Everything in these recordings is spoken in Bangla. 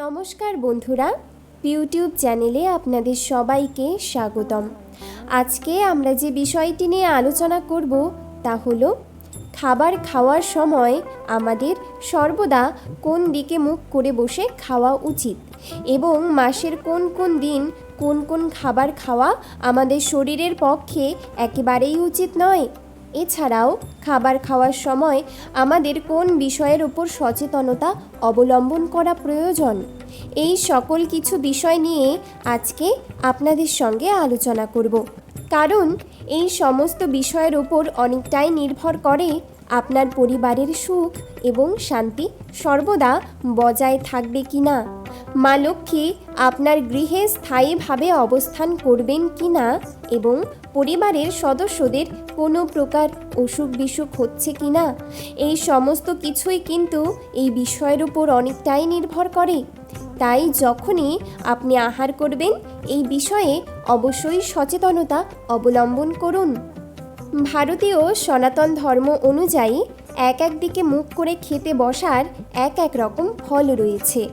নমস্কার বন্ধুরা ইউটিউব চ্যানেলে আপনাদের সবাইকে স্বাগতম। আজকে আমরা যে বিষয়টি নিয়ে আলোচনা করব তা হলো, খাবার খাওয়ার সময় আমাদের সর্বদা কোন দিকে মুখ করে বসে খাওয়া উচিত এবং মাসের কোন কোন দিন কোন কোন খাবার খাওয়া আমাদের শরীরের পক্ষে একেবারেই উচিত নয়? এছাড়াও খাবার খাওয়ার সময় আমাদের কোন বিষয়ের উপর সচেতনতা অবলম্বন করা প্রয়োজন? এই সকল কিছু বিষয় নিয়ে আজকে আপনাদের সঙ্গে আলোচনা করব। কারণ এই সমস্ত বিষয়ের উপর অনেকটাই নির্ভর করে আপনার পরিবারের সুখ এবং শান্তি সর্বদা বজায় থাকবে কি না? মা লক্ষ্মী আপনার গৃহে স্থায়ীভাবে অবস্থান করবেন কি না? এবং পরিবারের সদস্যদের কোনো প্রকার অসুখ বিসুখ হচ্ছে কি না? এই সমস্ত কিছুই কিন্তু এই বিষয়ের উপর অনেকটাই নির্ভর করে। তাই যখনই আপনি আহার করবেন, এই বিষয়ে অবশ্যই সচেতনতা অবলম্বন করুন। ভারতীয় সনাতন ধর্ম অনুযায়ী এক এক দিকে মুখ করে খেতে বসার এক এক রকম ফল রয়েছে।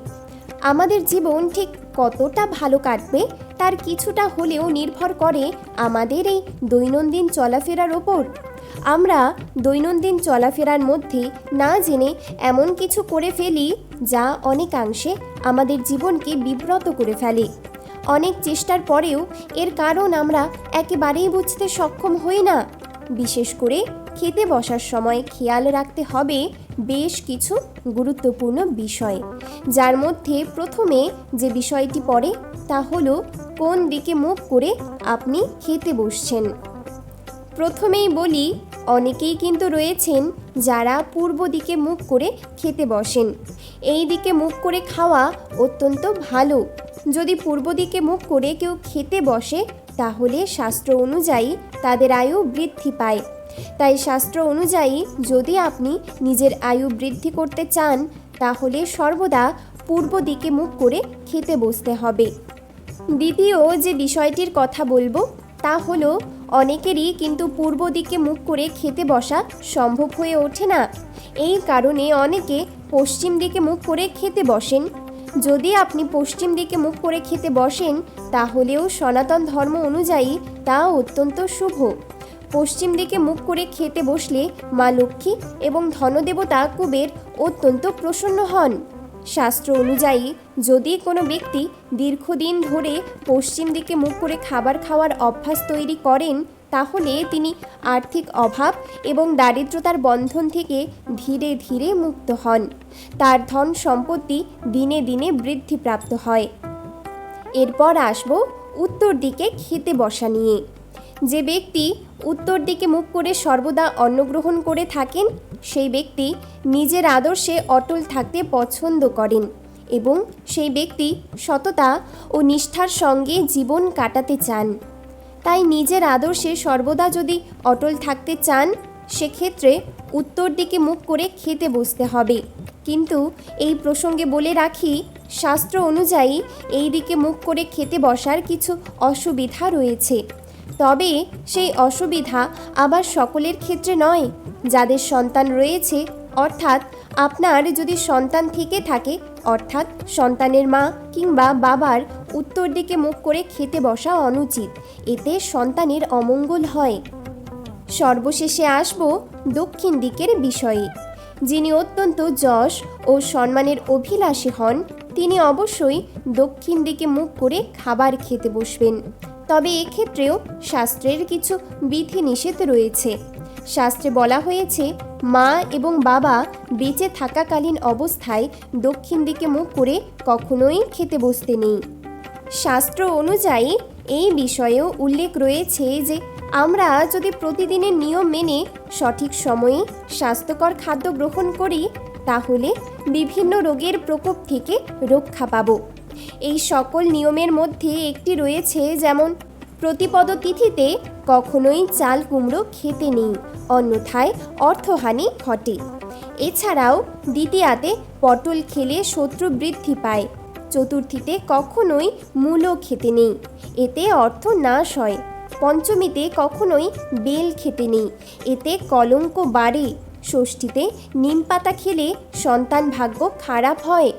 আমাদের জীবন ঠিক কতটা ভালো কাটবে তার কিছুটা হলেও নির্ভর করে আমাদের এই দৈনন্দিন চলাফেরার ওপর। আমরা দৈনন্দিন চলাফেরার মধ্যে না জেনে এমন কিছু করে ফেলি যা অনেকাংশে আমাদের জীবনকে বিব্রত করে ফেলে। অনেক চেষ্টার পরেও এর কারণ আমরা একেবারেই বুঝতে সক্ষম হই না। বিশেষ করে খেতে বসার সময় খেয়াল রাখতে হবে বেশ কিছু গুরুত্বপূর্ণ বিষয়। যার মধ্যে প্রথমে যে বিষয়টি পড়ে, তা হলো কোন দিকে মুখ করে আপনি খেতে বসছেন। প্রথমেই বলি, অনেকেই কিন্তু রয়েছেন যারা পূর্ব দিকে মুখ করে খেতে বসেন। এই দিকে মুখ করে খাওয়া অত্যন্ত ভালো। যদি পূর্ব দিকে মুখ করে কেউ খেতে বসে তাহলে শাস্ত্র অনুযায়ী তাদের আয়ু বৃদ্ধি পায়। তাই শাস্ত্র অনুযায়ী যদি আপনি নিজের আয়ু বৃদ্ধি করতে চান, তাহলে সর্বদা পূর্ব দিকে মুখ করে খেতে বসতে হবে। দ্বিতীয় যে বিষয়টির কথা বলব, তা হলো অনেকেরই কিন্তু পূর্ব দিকে মুখ করে খেতে বসা সম্ভব হয়ে ওঠে না। এই কারণে অনেকে পশ্চিম দিকে মুখ করে খেতে বসেন। যদি আপনি পশ্চিম দিকে মুখ করে খেতে বসেন, তাহলেও সনাতন ধর্ম অনুযায়ী তা অত্যন্ত শুভ। পশ্চিম দিকে মুখ করে খেতে বসলে মা লক্ষ্মী এবং ধনদেবতা কুবের অত্যন্ত প্রসন্ন হন। শাস্ত্র অনুযায়ী, যদি কোনো ব্যক্তি দীর্ঘদিন ধরে পশ্চিম দিকে মুখ করে খাবার খাওয়ার অভ্যাস তৈরি করেন তাহলে তিনি আর্থিক অভাব এবং দারিদ্রতার বন্ধন থেকে ধীরে ধীরে মুক্ত হন। তার ধন সম্পত্তি দিনে দিনে বৃদ্ধিপ্রাপ্ত হয়। এরপর আসব উত্তর দিকে খেতে বসা নিয়ে। যে ব্যক্তি উত্তর দিকে মুখ করে সর্বদা অন্নগ্রহণ করে থাকেন, সেই ব্যক্তি নিজের আদর্শে অটল থাকতে পছন্দ করেন এবং সেই ব্যক্তি সততা ও নিষ্ঠার সঙ্গে জীবন কাটাতে চান। তাই নিজের আদর্শে সর্বদা যদি অটল থাকতে চান, সেক্ষেত্রে উত্তর দিকে মুখ করে খেতে বসতে হবে। কিন্তু এই প্রসঙ্গে বলে রাখি, শাস্ত্র অনুযায়ী এই দিকে মুখ করে খেতে বসার কিছু অসুবিধা রয়েছে। তবে সেই অসুবিধা আবার সকলের ক্ষেত্রে নয়, যাদের সন্তান রয়েছে অর্থাৎ আপনার যদি সন্তান থেকে থাকে, অর্থাৎ সন্তানের মা কিংবা বাবার উত্তর দিকে মুখ করে খেতে বসা অনুচিত, এতে সন্তানের অমঙ্গল হয়। সর্বশেষে আসব দক্ষিণ দিকের বিষয়ে। যিনি অত্যন্ত যশ ও সম্মানের অভিলাষী হন, তিনি অবশ্যই দক্ষিণ দিকে মুখ করে খাবার খেতে বসবেন। তবে এক্ষেত্রেও শাস্ত্রের কিছু বিধিনিষেধ রয়েছে। শাস্ত্রে বলা হয়েছে, মা এবং বাবা বেঁচে থাকাকালীন অবস্থায় দক্ষিণ দিকে মুখ করে কখনোই খেতে বসতে নেই। শাস্ত্র অনুযায়ী এই বিষয়েও উল্লেখ রয়েছে যে, আমরা যদি প্রতিদিনের নিয়ম মেনে সঠিক সময়ে স্বাস্থ্যকর খাদ্য গ্রহণ করি, তাহলে বিভিন্ন রোগের প্রকোপ থেকে রক্ষা পাব। এই সকল নিয়মের মধ্যে একটি রয়েছে যেমন প্রতিপদ তিথিতে কখনোই চাল কুমড়ো খেতে নেই, অন্যথায় অর্থহানি ঘটে। এছাড়াও দ্বিতীয়াতে পটল খেলে শত্রু বৃদ্ধি পায়, চতুর্থীতে কখনোই মূলও খেতে নেই, এতে অর্থ নাশ হয়। পঞ্চমীতে কখনোই বেল খেতে নেই, এতে কলঙ্ক বাড়ে। ষষ্ঠীতে নিম পাতা খেলে সন্তান ভাগ্য খারাপ হয়।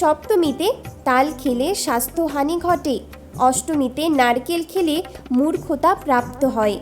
সপ্তমীতে তাল খেলে স্বাস্থ্যহানি ঘটে। অষ্টমীতে নারকেল খেলে মূর্খতা প্রাপ্ত হয়।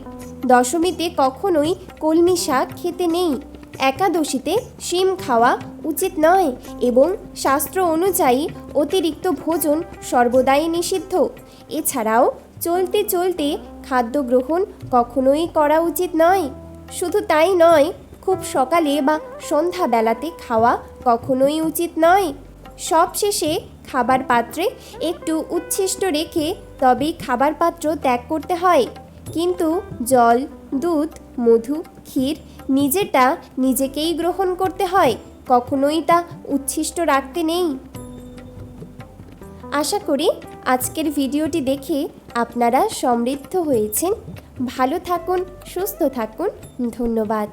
দশমীতে কখনোই কলমি শাক খেতে নেই। একাদশীতে শিম খাওয়া উচিত নয় এবং শাস্ত্র অনুযায়ী অতিরিক্ত ভোজন সর্বদাই নিষিদ্ধ। এছাড়াও চলতে চলতে খাদ্য গ্রহণ কখনোই করা উচিত নয়। শুধু তাই নয়, খুব সকালে বা সন্ধ্যাবেলাতে খাওয়া কখনোই উচিত নয়। সবশেষে খাবার পাত্রে একটু উচ্ছিষ্ট রেখে তবেই খাবার পাত্র ত্যাগ করতে হয়। কিন্তু জল, দুধ, মধু, ক্ষীর নিজেরটা নিজেকেই গ্রহণ করতে হয়, কখনোই তা উচ্ছিষ্ট রাখতে নেই। আশা করি আজকের ভিডিওটি দেখে আপনারা সমৃদ্ধ হয়েছেন। ভালো থাকুন, সুস্থ থাকুন। ধন্যবাদ।